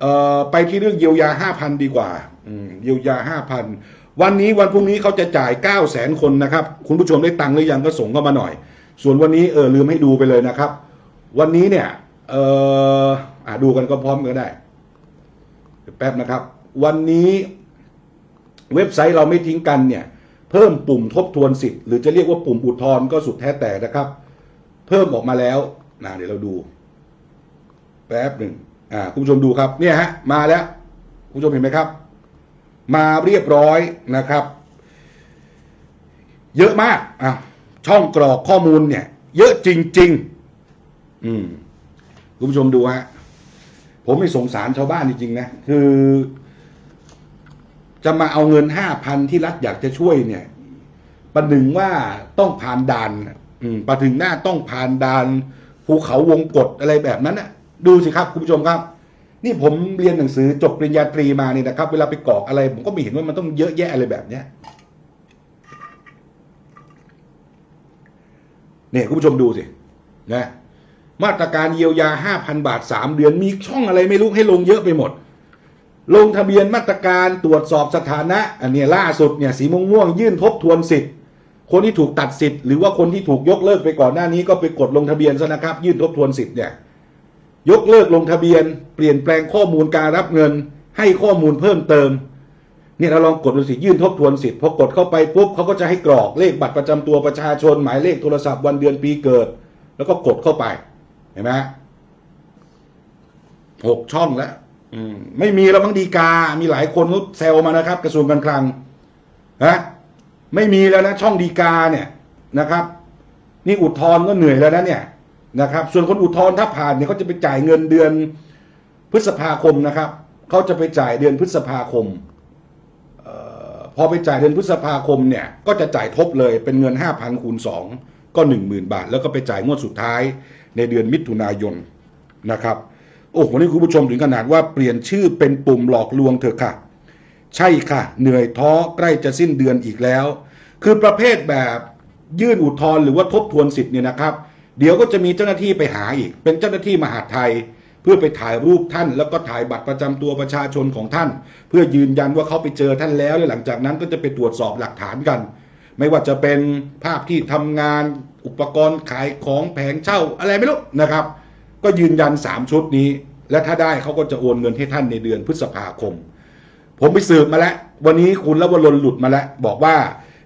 เอ่อไปที่เรื่องเยียวยาห้าพันดีกว่าอืมเยียวยาห้าพันวันนี้วันพรุ่งนี้เขาจะจ่ายเก้าแสนคนนะครับ คุณผู้ชมได้ตังค์หรือยังก็ส่งเข้ามาหน่อย ส่วนวันนี้เออลืมให้ดูไปเลยนะครับ วันนี้เนี่ยเอออะดูกันก็พร้อมกันได้เดี๋ยวแป๊บนะครับ วันนี้เว็บไซต์เราไม่ทิ้งกันเนี่ย เพิ่มปุ่มทบทวนสิทธิ์หรือจะเรียกว่าปุ่มอุทธรณ์ก็สุดแท้แต่นะครับ เพิ่มออกมาแล้วนะเดี๋ยวเราดู แป๊บหนึ่ง อ่าคุณผู้ชมดูครับเนี่ยฮะมาแล้วคุณผู้ชมเห็นไหมครับ มาเรียบร้อยนะครับ เยอะมากอะช่องกรอกข้อมูลเนี่ย เยอะจริง ๆ อืมคุณผู้ชมดูฮะผมไม่สงสารชาวบ้านจริงๆนะคือ จะมาเอาเงินห้าพันที่รัฐอยากจะช่วยเนี่ยประหนึ่งว่าต้องผ่านด่าน อืมประถึงหน้าต้องผ่านด่านภูเขาวงกฏอะไรแบบนั้นน่ะ ดูสิครับคุณผู้ชมครับ นี่ผมเรียนหนังสือจบปริญญาตรีมาเนี่ยนะครับ เวลาไปกรอกอะไร ผมก็ไม่เห็นว่ามันต้องเยอะแยะอะไรแบบเนี้ยเนี่ยคุณผู้ชมดูสินะมาตรการเยียวยาห้าพันบาทสามเดือนมีช่องอะไรไม่รู้ให้ลงเยอะไปหมด ลงทะเบียนมาตรการตรวจสอบสถานะ อันนี้ล่าสุดเนี่ยสีม่วงม่วงยื่นทบทวนสิทธิ์ คนที่ถูกตัดสิทธิ์หรือว่าคนที่ถูกยกเลิกไปก่อนหน้านี้ก็ไปกดลงทะเบียนซะนะครับ ยื่นทบทวนสิทธิ์เนี่ย ยกเลิกลงทะเบียน เปลี่ยนแปลงข้อมูลการรับเงิน ให้ข้อมูลเพิ่มเติมเนี่ยเราลองกดดูสิยื่นทบทวนสิทธิ์พอกดเข้าไปปุ๊บเขาก็จะให้กรอกเลขบัตรประจำตัวประชาชน หมายเลขโทรศัพท์วันเดือนปีเกิด แล้วก็กดเข้าไปเห็นไหมหกช่องแล้วมไม่มีแล้วมั้งดีกา มีหลายคนเขาแซวมานะครับ กระทรวงการคลังฮะไม่มีแล้วนะช่องดีกาเนี่ยนะครับ นี่อุทธรณ์ก็เหนื่อยแล้วนะเนี่ย นะครับ ส่วนคนอุทธรณ์ถ้าผ่านเนี่ยเขาจะไปจ่ายเงินเดือนพฤษภาคมนะครับเขาจะไปจ่ายเดือนพฤษภาคมออพอไปจ่ายเดือนพฤษภาคมเนี่ยก็จะจ่ายทบเลยเป็นเงินห้าพันคูณสองก็หนึ่งหมื่นบาท แล้วก็ไปจ่ายงวดสุดท้ายในเดือนมิถุนายนนะครับโอ้โหนี่คุณผู้ชมถึงขนาดว่าเปลี่ยนชื่อเป็นปุ่มหลอกลวงเถอะค่ะ ใช่ค่ะ เหนื่อยท้อใกล้จะสิ้นเดือนอีกแล้ว คือประเภทแบบยื่นอุทธรณ์หรือว่าทบทวนสิทธิ์เนี่ยนะครับ เดี๋ยวก็จะมีเจ้าหน้าที่ไปหาอีก เป็นเจ้าหน้าที่มหาดไทย เพื่อไปถ่ายรูปท่าน แล้วก็ถ่ายบัตรประจำตัวประชาชนของท่าน เพื่อยืนยันว่าเขาไปเจอท่านแล้วและหลังจากนั้นก็จะไปตรวจสอบหลักฐานกัน ไม่ว่าจะเป็นภาพที่ทำงาน อุปกรณ์ขายของแผงเช่าอะไรไม่รู้นะครับ ก็ยืนยัน 3 ชุดนี้ และถ้าได้เขาก็จะโอนเงินให้ท่านในเดือนพฤษภาคม ผมไปสืบมาแล้ว วันนี้คุณละวรนหลุดมาแล้วบอกว่า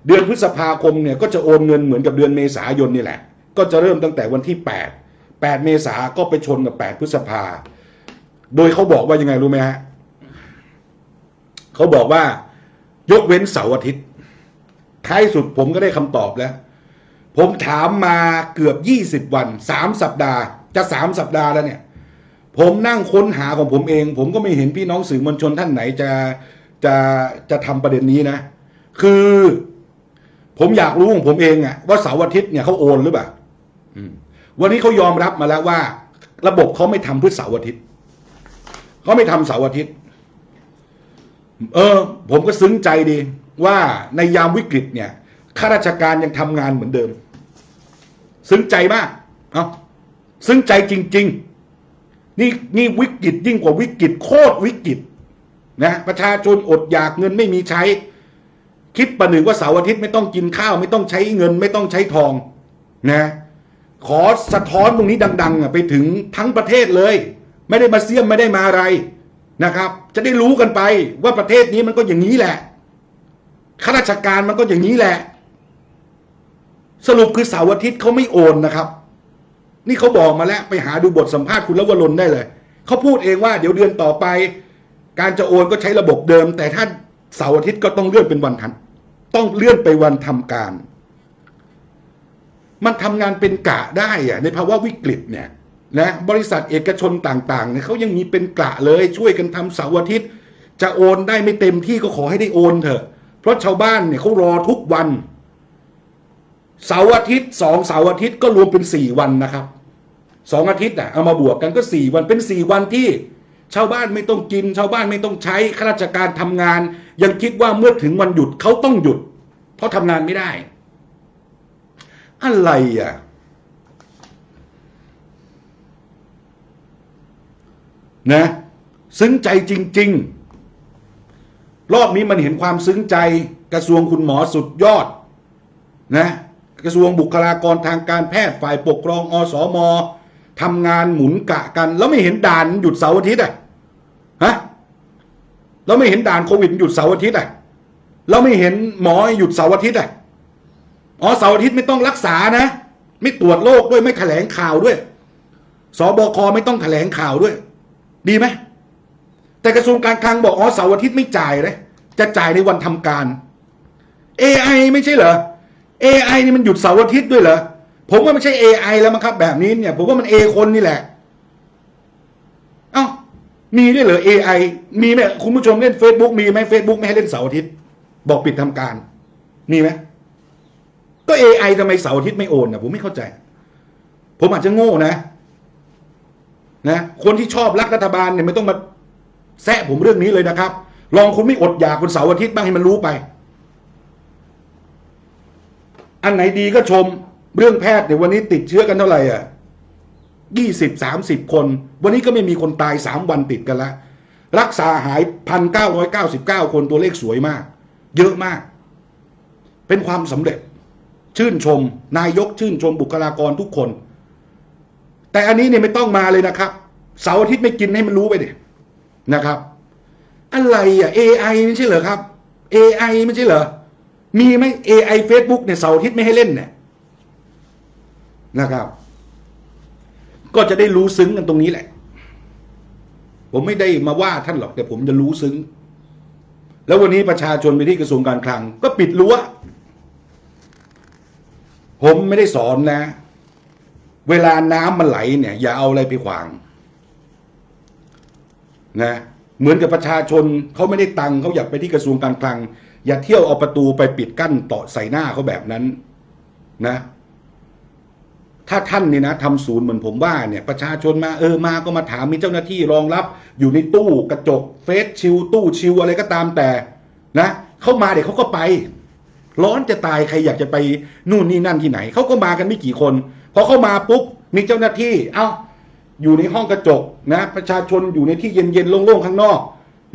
เดือนพฤษภาคมเนี่ยก็จะโอนเงินเหมือนกับเดือนเมษายนนี่แหละ ก็จะเริ่มตั้งแต่วันที่ 8 8 เมษาก็ไปชนกับ 8 พฤษภา โดยเขาบอกว่ายังไงรู้ไหมฮะเขาบอกว่ายกเว้นเสาร์อาทิตย์ท้ายสุดผมก็ได้คำตอบแล้ว ผมถามมาเกือบ 20 วัน 3 สัปดาห์ จะ 3 สัปดาห์แล้วเนี่ย ผมนั่งค้นหาของผมเอง ผมก็ไม่เห็นพี่น้องสื่อมวลชนท่านไหนจะจะจะทำประเด็นนี้นะ คือ ผมอยากรู้ของผมเองอะว่าเสาร์อาทิตย์เนี่ยเขาโอนหรือเปล่า วันนี้เขายอมรับมาแล้วว่า ระบบเขาไม่ทำเพื่อเสาร์อาทิตย์เขาไม่ทำเสาร์อาทิตย์ เออ ผมก็ซึ้งใจดี ว่าในยามวิกฤตเนี่ยข้าราชการยังทำงานเหมือนเดิม ซึ้งใจมาก เอาซึ้งใจจริง ๆ นี่นี่วิกฤตยิ่งกว่าวิกฤตโคตรวิกฤตนะประชาชนอดอยากเงินไม่มีใช้ คิดประหนึ่งว่าเสาร์อาทิตย์ไม่ต้องกินข้าว ไม่ต้องใช้เงิน ไม่ต้องใช้ทอง นะ ขอสะท้อนตรงนี้ดังๆไปถึงทั้งประเทศเลย ไม่ได้มาเสี่ยมไม่ได้มาอะไรนะครับ จะได้รู้กันไปว่าประเทศนี้มันก็อย่างนี้แหละข้าราชการมันก็อย่างนี้แหละ สรุปคือเสาร์อาทิตย์เขาไม่โอนนะครับ นี่เขาบอกมาแล้วไปหาดูบทสัมภาษณ์คุณลวรนได้เลยเขาพูดเองว่าเดี๋ยวเดือนต่อไป การจะโอนก็ใช้ระบบเดิม แต่ถ้าเสาร์อาทิตย์ก็ต้องเลื่อนเป็นวันทัน ต้องเลื่อนไปวันทำการ มันทำงานเป็นกะได้อะในภาวะวิกฤตเนี่ยนะบริษัทเอกชนต่างๆเนี่ยเขายังมีเป็นกะเลยช่วยกันทำเสาร์อาทิตย์ จะโอนได้ไม่เต็มที่ก็ขอให้ได้โอนเถอะ เพราะชาวบ้านเนี่ยเขารอทุกวันเสาร์อาทิตย์สองเสาร์อาทิตย์ก็รวมเป็นสี่วันนะครับสองอาทิตย์อะเอามาบวกกันก็สี่วันเป็นสี่วันที่ ชาวบ้านไม่ต้องกิน ชาวบ้านไม่ต้องใช้ข้าราชการทำงาน ยังคิดว่าเมื่อถึงวันหยุดเขาต้องหยุด เพราะทำงานไม่ได้ อะไรอะนะซึ้งใจจริง ๆ รอบนี้มันเห็นความซึ้งใจกระทรวงคุณหมอสุดยอดนะกระทรวงบุคลากรทางการแพทย์ฝ่ายปกครองอสมทำงานหมุนกะกัน แล้วไม่เห็นด่านหยุดเสาร์อาทิตย์อะฮะแล้วไม่เห็นด่านโควิดหยุดเสาร์อาทิตย์อะแล้วไม่เห็นหมอหยุดเสาร์อาทิตย์อะ อ๋อเสาร์อาทิตย์ไม่ต้องรักษานะ ไม่ตรวจโรคด้วยไม่แถลงข่าวด้วยสบคไม่ต้องแถลงข่าวด้วย ดีไหมแต่กระทรวงการคลังบอกอ๋อเสาร์อาทิตย์ไม่จ่ายเลยจะจ่ายในวันทำการ AI ไม่ใช่เหรอ AI นี่มันหยุดเสาร์อาทิตย์ด้วยเหรอผมว่าไม่ใช่ AI แล้วมั้งครับ แบบนี้เนี่ย ผมว่ามัน A คนนี่แหละ เอ้ามีด้วยเหรอ AI มีไหมคุณผู้ชมเล่น Facebook มีไหม Facebook ไม่ให้เล่นเสาร์อาทิตย์ บอกปิดทำการ มีไหม AI ทำไมเสาร์อาทิตย์ไม่โอนนะผมไม่เข้าใจ ผมอาจจะโง่นะนะคนที่ชอบรักรัฐบาลเนี่ยไม่ต้องมาแซะผมเรื่องนี้เลยนะครับ ลองคุณไม่อดอยากคุณเสาร์อาทิตย์บ้างให้มันรู้ไป อันไหนดีก็ชมเรื่องแพทย์เนี่ยวันนี้ติดเชื้อกันเท่าไหร่อะยี่สิบสามสิบคน วันนี้ก็ไม่มีคนตายสามวันติดกันละ รักษาหายพันเก้าร้อยเก้าสิบเก้าคนตัวเลขสวยมาก เยอะมาก เป็นความสำเร็จ ชื่นชม นายกชื่นชมบุคลากรทุกคน แต่อันนี้เนี่ยไม่ต้องมาเลยนะครับเสาร์อาทิตย์ไม่กินให้มันรู้ไปเด็นะครับ อะไรอะ AI ไม่ใช่เหรอครับ AI ไม่ใช่เหรอมีไหม AI Facebook เนี่ยเสาร์อาทิตย์ไม่ให้เล่นเนี่ยนะครับ ก็จะได้รู้ซึ้งกันตรงนี้แหละ ผมไม่ได้มาว่าท่านหรอกแต่ผมจะรู้ซึ้ง แล้ววันนี้ประชาชนไปที่กระทรวงการคลัง ก็ปิดรั้ว ผมไม่ได้สอนนะ เวลาน้ำมันไหลเนี่ย อย่าเอาอะไรไปขวาง นะ เหมือนกับประชาชนเขาไม่ได้ตังค์เขาอยากไปที่กระทรวงการคลัง อย่าเที่ยวเอาประตูไปปิดกั้นต่อใส่หน้าเขาแบบนั้น นะ ถ้าท่านนี่นะทำศูนย์เหมือนผมว่าเนี่ย ประชาชนมาเออมาก็มาถามมีเจ้าหน้าที่รองรับ อยู่ในตู้กระจกเฟสชิลตู้ชิลอะไรก็ตามแต่ นะเขามาเดี๋ยวเขาก็ไป ร้อนจะตายใครอยากจะไปนู่นนี่นั่นที่ไหนเขาก็มากันไม่กี่คนพอเข้ามาปุ๊บมีเจ้าหน้าที่ เอ้าอยู่ในห้องกระจกนะ ประชาชนอยู่ในที่เย็นๆโล่งๆข้างนอก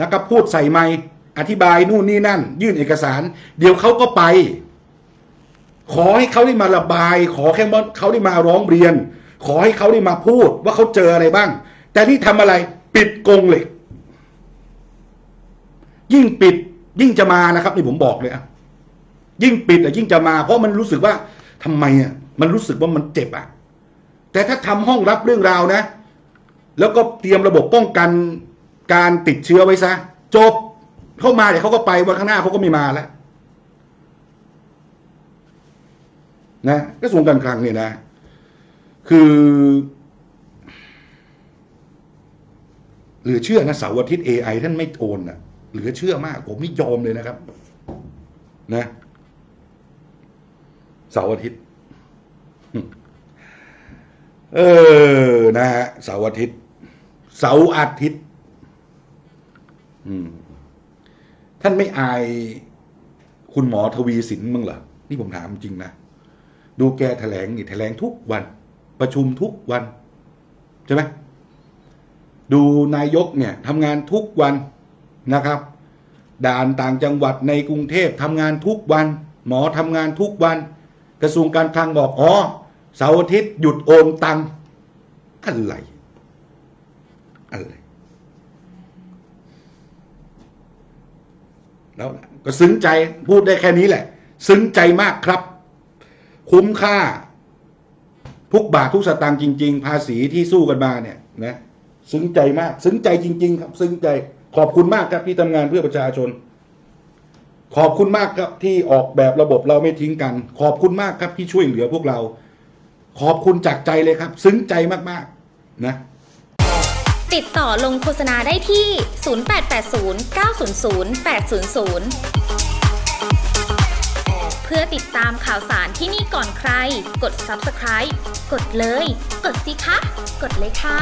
นะครับพูดใส่ไมค์อธิบายนู่นนี่นั่น ยื่นเอกสาร เดี๋ยวเขาก็ไป ขอให้เขาได้มาระบาย ขอแค่ว่าเขาได้มาร้องเรียน ขอให้เขาได้มาพูดว่าเขาเจออะไรบ้าง แต่นี่ทำอะไร ปิดกงเหล็ก ยิ่งปิดยิ่งจะมานะครับ นี่ผมบอกเลยอะ ยิ่งปิดอะยิ่งจะมา เพราะมันรู้สึกว่าทำไมอะมันรู้สึกว่ามันเจ็บอะแต่ถ้าทำห้องรับเรื่องราวนะ แล้วก็เตรียมระบบป้องกันการติดเชื้อไว้ซะ จบเข้ามาเดี๋ยวเขาก็ไปวันข้างหน้าเขาก็ไม่มาแล้วนะกระทรวงการคลังเนี่ยนะ คือเหลือเชื่อนะเสาร์อาทิตย์ AI ท่านไม่โอนนะเหลือเชื่อมาก ผมนี่ยอมเลยนะครับ นะ เสาร์อาทิตย์ เออ นะฮะ เสาร์อาทิตย์ เสาร์อาทิตย์ท่านไม่อายคุณหมอทวีสินมั้งเหรอ นี่ผมถามจริงนะ ดูแกแถลงนี่แถลงทุกวัน ประชุมทุกวัน ใช่ไหม ดูนายกเนี่ยทำงานทุกวันนะครับ ด่านต่างจังหวัดในกรุงเทพทำงานทุกวัน หมอทำงานทุกวัน กระทรวงการคลังบอกอ๋อเสาร์อาทิตย์หยุดโอนตังอะไรอะไรแล้วก็ซึ้งใจพูดได้แค่นี้แหละ ซึ้งใจมากครับ คุ้มค่า ทุกบาททุกสตางค์จริง ๆ ภาษีที่สู้กันมาเนี่ยนะ ซึ้งใจมาก ซึ้งใจจริง ๆ ครับ ซึ้งใจขอบคุณมากครับที่ทำงานเพื่อประชาชน ขอบคุณมากครับที่ออกแบบระบบเราไม่ทิ้งกัน ขอบคุณมากครับที่ช่วยเหลือพวกเรา ขอบคุณจากใจเลยครับ ซึ้งใจมากๆนะ ติดต่อลงโฆษณาได้ที่ 0880 900 800 เพื่อติดตามข่าวสารที่นี่ก่อนใคร กด subscribe กดเลย กดสิคะ กดเลยค่ะ